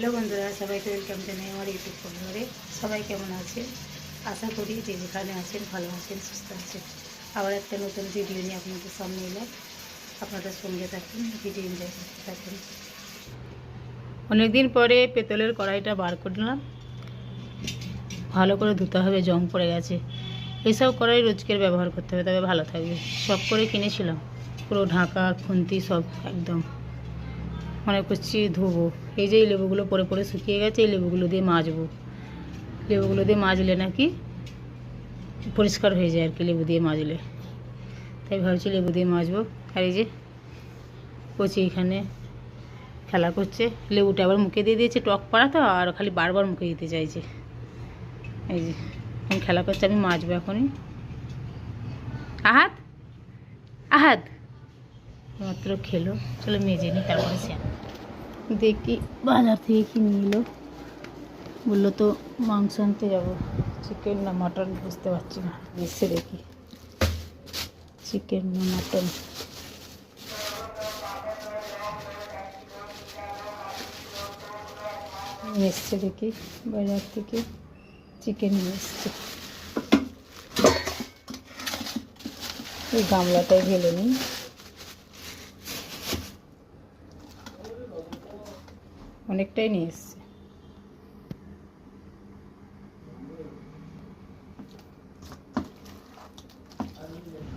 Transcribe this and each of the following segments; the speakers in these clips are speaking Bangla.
হ্যালো বন্ধুরা, সবাইকে ওয়েলকাম জানাই আমার ইউটিউব পরিবারে সবাই কেমন আছেন? আশা করি যে যেখানে আছেন, ভালো আছেন, সুস্থ আছেন। আবার একটা নতুন ভিডিও নিয়ে আপনাদের সামনে এলাম। আপনাদের সঙ্গে থাকুন ভিডিও এনজয় করতে থাকুন। অনেকদিন পরে পেতলের কড়াইটা বার করলাম। ভালো করে ধুতে হবে, জং পড়ে গেছে। এসব কড়াই রোজকের ব্যবহার করতে হবে, তবে ভালো থাকবে। সব করে কিনেছিলাম। পুরো ঢাকা, খুন্তি সব, একদম। মনে করছি ধোবো। এই যে এই লেবুগুলো পরে পরে শুকিয়ে গেছে, এই লেবুগুলো দিয়ে মাজবো। লেবুগুলো দিয়ে মাজলে নাকি পরিষ্কার হয়ে যায় আর কি, লেবু দিয়ে মাজলে। তাই ভাবছি লেবু দিয়ে মাজবো। আর এই যে কচি এখানে খেলা করছে। লেবুটা আবার মুখে দিয়ে দিয়েছে টক পাড়া তো, আর খালি বারবার মুখে দিতে চাইছে। এই যে এখন খেলা করছে, আমি মাজবো এখনই। আহাত আহাত। মাত্র খেলো। চলো মেজে নিই তারপরে সে দেখি, বাজার থেকে কি নিয়ে এলো বলল, তো মাংস আনতে যাব। চিকেন না মাটন বুঝতে পারছি না। এসে দেখি। চিকেন না মাটন এসছে দেখি, বাজার থেকে চিকেন নিয়ে এসছে। এই গামলাটাই ঢেলে নিই। অনেকটাই নিয়ে এসছে।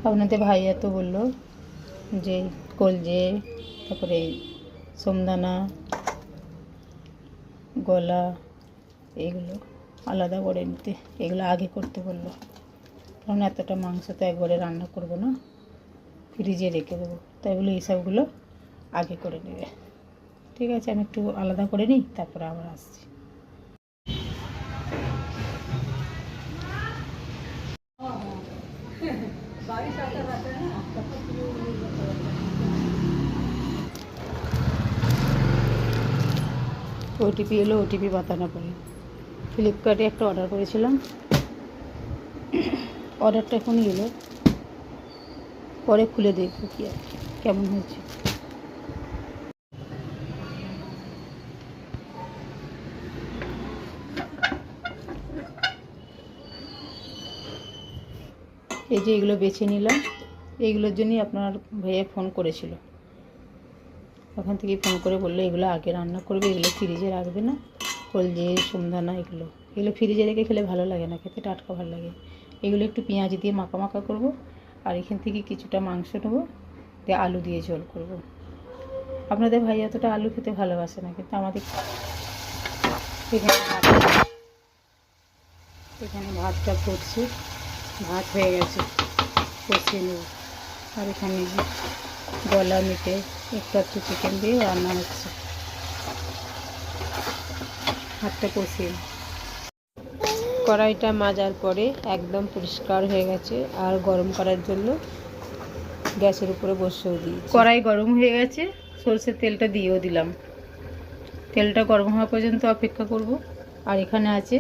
আপনাদের ভাইয়া তো বলল যে কলজে, তারপরে সোমদানা, গলা, এগুলো আলাদা করে নিতে, এগুলো আগে করতে বলল। কারণ এতটা মাংস তো একবারে রান্না করব না, ফ্রিজে রেখে দেবো। তাই বলে এইসবগুলো আগে করে নেবে। ঠিক আছে, আমি একটু আলাদা করে নিই, তারপরে আবার আসছি। ওটিপি এলো ওটিপি বাতানো পরে ফ্লিপকার্টে একটা অর্ডার করেছিলাম। অর্ডারটা এখন এলো। পরে খুলে দেখব কি আর কেমন হয়েছে। এই যে এগুলো বেছে নিলাম, এইগুলোর জন্যই আপনার ভাইয়া ফোন করেছিল। ওখান থেকে ফোন করে বলল, এগুলো আগে রান্না করবে, এগুলো ফ্রিজে রাখবে না, কলজে সন্ধানা এগুলো। এগুলো ফ্রিজে রেখে খেলে ভালো লাগে না, খেতে টাটকা ভালো লাগে। এগুলো একটু পেঁয়াজ দিয়ে মাখা মাখা করব আর এখান থেকে কিছুটা মাংস নেব, দিয়ে আলু দিয়ে ঝোল করব। আপনাদের ভাই অতটা আলু খেতে ভালোবাসে না, কিন্তু আমাদের এখানে ভাত, এখানে ভাতটা করছি। ভাত হয়ে গেছে কষিয়ে নেব। আর এখানে গলা মিটে একটু একটু চিকেন দিয়ে রান্না হচ্ছে। ভাতটা কষিয়ে কড়াইটা মাজার পরে একদম পরিষ্কার হয়ে গেছে, আর গরম করার জন্য গ্যাসের উপরে বসেও দিই কড়াই গরম হয়ে গেছে, সরষের তেলটা দিয়েও দিলাম। তেলটা গরম হওয়া পর্যন্ত অপেক্ষা করব। আর এখানে আছে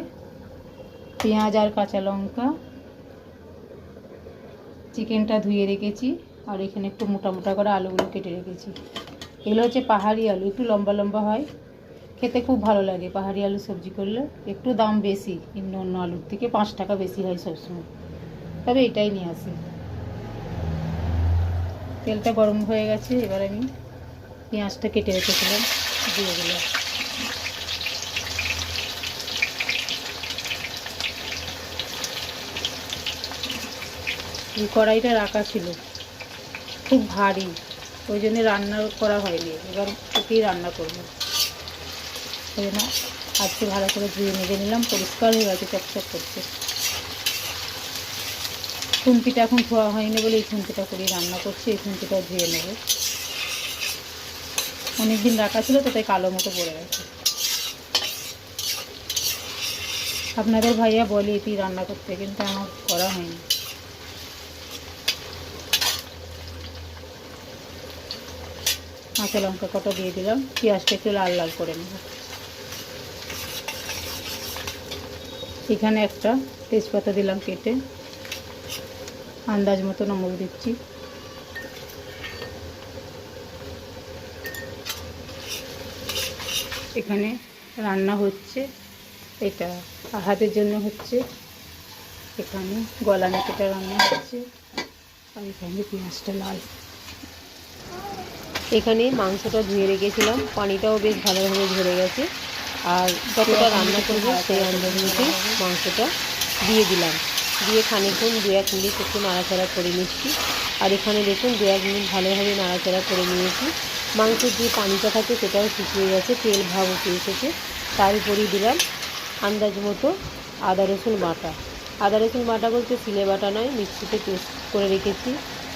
পেঁয়াজ আর কাঁচা লঙ্কা চিকেনটা ধুয়ে রেখেছি আর এখানে একটু মোটা মোটা করে আলুগুলো কেটে রেখেছি। এগুলো হচ্ছে পাহাড়ি আলু, একটু লম্বা লম্বা হয়। খেতে খুব ভালো লাগে পাহাড়ি আলু সবজি করলে। একটু দাম বেশি, অন্য অন্য আলুর থেকে পাঁচ টাকা বেশি হয় সবসময়। তবে এটাই নিয়ে আসি। তেলটা গরম হয়ে গেছে, এবার আমি পেঁয়াজটা কেটে রেখেছিলাম, দিয়ে দিলাম। কড়াইটা রাখা ছিল। খুব ভারী। ওই জন্য রান্না করা হয়নি। এবার ওকেই রান্না করব। ওই জন্য আজকে ভালো করে ধুয়ে মেজে নিলাম। পরিষ্কার হয়ে গেছে, চকচক করছে খুন্তিটা এখন ধোয়া হয়নি বলে এই খুন্তিটা করেই রান্না করছি। এই খুন্তিটা ধুয়ে নেব। অনেকদিন রাখা ছিল তো, তাই কালো মতো পড়ে গেছে। আপনাদের ভাইয়া বলে এটি রান্না করতে, কিন্তু আমার করা হয়নি। কাঁচা লঙ্কা কটা দিয়ে দিলাম, পেঁয়াজটা একটু লাল লাল করে নেব। এখানে একটা তেজপাতা দিলাম কেটে। আন্দাজ মতো নমক দিচ্ছি। এখানে রান্না হচ্ছে, এটা আহাদের জন্য হচ্ছে। এখানে গলা নাকেটা রান্না হচ্ছে। আর এখানে পেঁয়াজটা লাল। এখানে মাংসটা ধুয়ে রেখেছিলাম। পানিটাও বেশ ভালোভাবে ঝরে গেছে। আর যতটা রান্না করব সেই আন্দাজ মতোই মাংসটা দিয়ে দিলাম। দিয়ে খানিকক্ষণ দু এক মিনিট একটু নাড়াচাড়া করে নিচ্ছি। আর এখানে দেখুন দু এক মিনিট ভালোভাবে নাড়াচাড়া করে নিয়েছি। মাংসের যে পানিটা থাকে সেটাও শুকিয়ে গেছে, তেল ভাব উঠে এসেছে। তার উপরেই দিলাম আন্দাজ মতো আদা রসুন বাটা। আদা রসুন বাটা বলতে সিলে বাটা নয়, মিক্সিতে পেস্ট করে রেখেছি।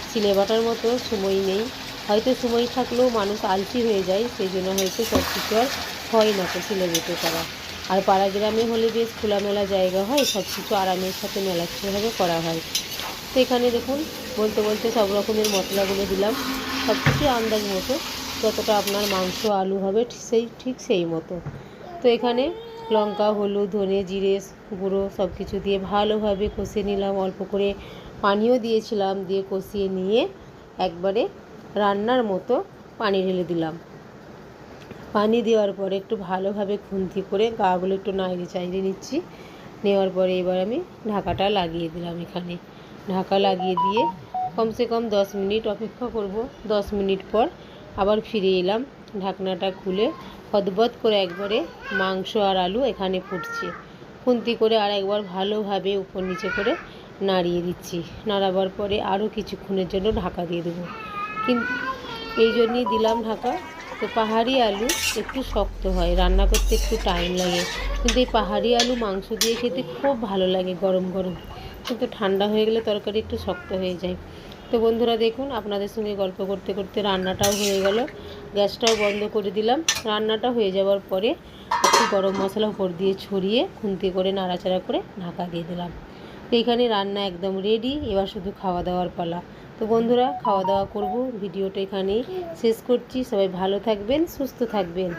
সিলে বাটার মতো সময় নেই। হয়তো সময় থাকলেও মানুষ আলসি হয়ে যায়, সেই জন্য হয়তো সব কিছু আর হয় না তো সিলে বেটে করা আর পাড়া গ্রামে হলে বেশ খোলামেলা জায়গা হয় সব কিছু আরামের সাথে মেলাচ্ছেভাবে করা হয়। তো এখানে দেখুন, বলতে বলতে সব রকমের মশলাগুলো দিলাম। সব কিছু আন্দাজ মতো, যতটা আপনার মাংস, আলু হবে সেই, ঠিক সেই মতো। তো এখানে লঙ্কা, হলুদ, ধনে, জিরে, গুঁড়ো সব কিছু দিয়ে ভালোভাবে কষিয়ে নিলাম। অল্প করে পানিও দিয়েছিলাম, দিয়ে কষিয়ে নিয়ে একবারে রান্নার মতো পানি ঢেলে দিলাম। পানি দেওয়ার পরে একটু ভালোভাবে খুন্তি করে গাগুলো একটু নাড়িয়ে চাইড়ে নিচ্ছি। নেওয়ার পরে এবার আমি ঢাকাটা লাগিয়ে দিলাম এখানে। ঢাকা লাগিয়ে দিয়ে কমসে কম দশ মিনিট অপেক্ষা করব। দশ মিনিট পর আবার ফিরে এলাম। ঢাকনাটা খুলে হদবদ করে একবারে মাংস আর আলু এখানে ফুটছে। খুন্তি করে আর একবার ভালোভাবে উপর নিচে করে নাড়িয়ে দিচ্ছি। নাড়াবার পরে আরও কিছুক্ষণের জন্য ঢাকা দিয়ে দেবো। কিন্তু এই জন্যই দিলাম ঢাকা। তো পাহাড়ি আলু একটু শক্ত হয়, রান্না করতে একটু টাইম লাগে। কিন্তু এই পাহাড়ি আলু, মাংস দিয়ে খেতে খুব ভালো লাগে গরম গরম। কিন্তু ঠান্ডা হয়ে গেলে তরকারি একটু শক্ত হয়ে যায়। তো বন্ধুরা দেখুন, আপনাদের সঙ্গে গল্প করতে করতে রান্নাটাও হয়ে গেল। গ্যাসটাও বন্ধ করে দিলাম। রান্নাটা হয়ে যাওয়ার পরে একটু গরম মশলা উপর দিয়ে ছড়িয়ে খুন্তি করে নাড়াচাড়া করে ঢাকা দিয়ে দিলাম। তো এখানে রান্না একদম রেডি এবার শুধু খাওয়া দাওয়ার পালা। তো বন্ধুরা খাওয়া দাওয়া করব ভিডিওটা এখানেই শেষ করছি। সবাই ভালো থাকবেন সুস্থ থাকবেন।